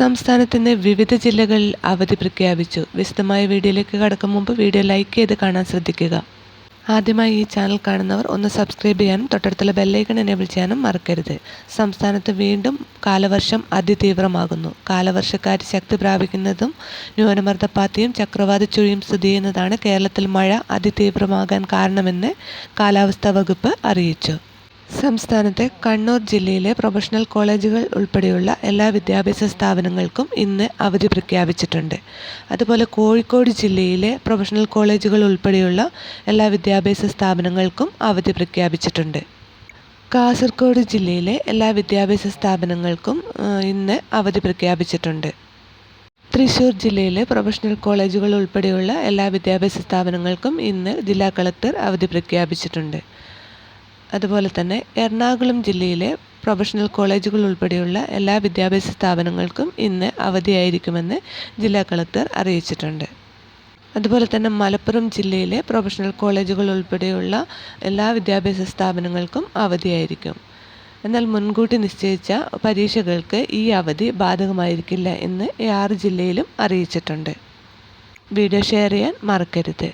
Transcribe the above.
സംസ്ഥാനത്തിന്റെ വിവിധ ജില്ലകളിൽ അവധി പ്രഖ്യാപിച്ചു. വിശദമായ വീഡിയോയിലേക്ക് കടക്കും മുമ്പ് വീഡിയോ ലൈക്ക് ചെയ്ത് കാണാൻ ശ്രദ്ധിക്കുക. ആദ്യമായി ഈ ചാനൽ കാണുന്നവർ ഒന്ന് സബ്സ്ക്രൈബ് ചെയ്യാനും തൊട്ടടുത്തുള്ള ബെല്ലൈക്കൺ എനേബിൾ ചെയ്യാനും മറക്കരുത്. സംസ്ഥാനത്ത് വീണ്ടും കാലവർഷം അതിതീവ്രമാകുന്നു. കാലവർഷക്കാറ്റ് ശക്തി പ്രാപിക്കുന്നതും ന്യൂനമർദ്ദപ്പാത്തിയും ചക്രവാത ചുഴിയും സ്ഥിതി ചെയ്യുന്നതാണ് കേരളത്തിൽ മഴ അതിതീവ്രമാകാൻ കാരണമെന്ന് കാലാവസ്ഥാ വകുപ്പ് അറിയിച്ചു. സംസ്ഥാനത്തെ കണ്ണൂർ ജില്ലയിലെ പ്രൊഫഷണൽ കോളേജുകൾ ഉൾപ്പെടെയുള്ള എല്ലാ വിദ്യാഭ്യാസ സ്ഥാപനങ്ങൾക്കും ഇന്ന് അവധി പ്രഖ്യാപിച്ചിട്ടുണ്ട്. അതുപോലെ കോഴിക്കോട് ജില്ലയിലെ പ്രൊഫഷണൽ കോളേജുകൾ ഉൾപ്പെടെയുള്ള എല്ലാ വിദ്യാഭ്യാസ സ്ഥാപനങ്ങൾക്കും അവധി പ്രഖ്യാപിച്ചിട്ടുണ്ട്. കാസർഗോഡ് ജില്ലയിലെ എല്ലാ വിദ്യാഭ്യാസ സ്ഥാപനങ്ങൾക്കും ഇന്ന് അവധി പ്രഖ്യാപിച്ചിട്ടുണ്ട്. തൃശ്ശൂർ ജില്ലയിലെ പ്രൊഫഷണൽ കോളേജുകൾ ഉൾപ്പെടെയുള്ള എല്ലാ വിദ്യാഭ്യാസ സ്ഥാപനങ്ങൾക്കും ഇന്ന് ജില്ലാ കളക്ടർ അവധി പ്രഖ്യാപിച്ചിട്ടുണ്ട്. അതുപോലെ തന്നെ എറണാകുളം ജില്ലയിലെ പ്രൊഫഷണൽ കോളേജുകൾ ഉൾപ്പെടെയുള്ള എല്ലാ വിദ്യാഭ്യാസ സ്ഥാപനങ്ങൾക്കും ഇന്ന് അവധിയായിരിക്കുമെന്ന് ജില്ലാ കളക്ടർ അറിയിച്ചിട്ടുണ്ട്. അതുപോലെ തന്നെ മലപ്പുറം ജില്ലയിലെ പ്രൊഫഷണൽ കോളേജുകൾ ഉൾപ്പെടെയുള്ള എല്ലാ വിദ്യാഭ്യാസ സ്ഥാപനങ്ങൾക്കും അവധിയായിരിക്കും. എന്നാൽ മുൻകൂട്ടി നിശ്ചയിച്ച പരീക്ഷകൾക്ക് ഈ അവധി ബാധകമായിരിക്കില്ല എന്ന് ആറ് ജില്ലയിലും അറിയിച്ചിട്ടുണ്ട്. വീഡിയോ ഷെയർ ചെയ്യാൻ മറക്കരുത്.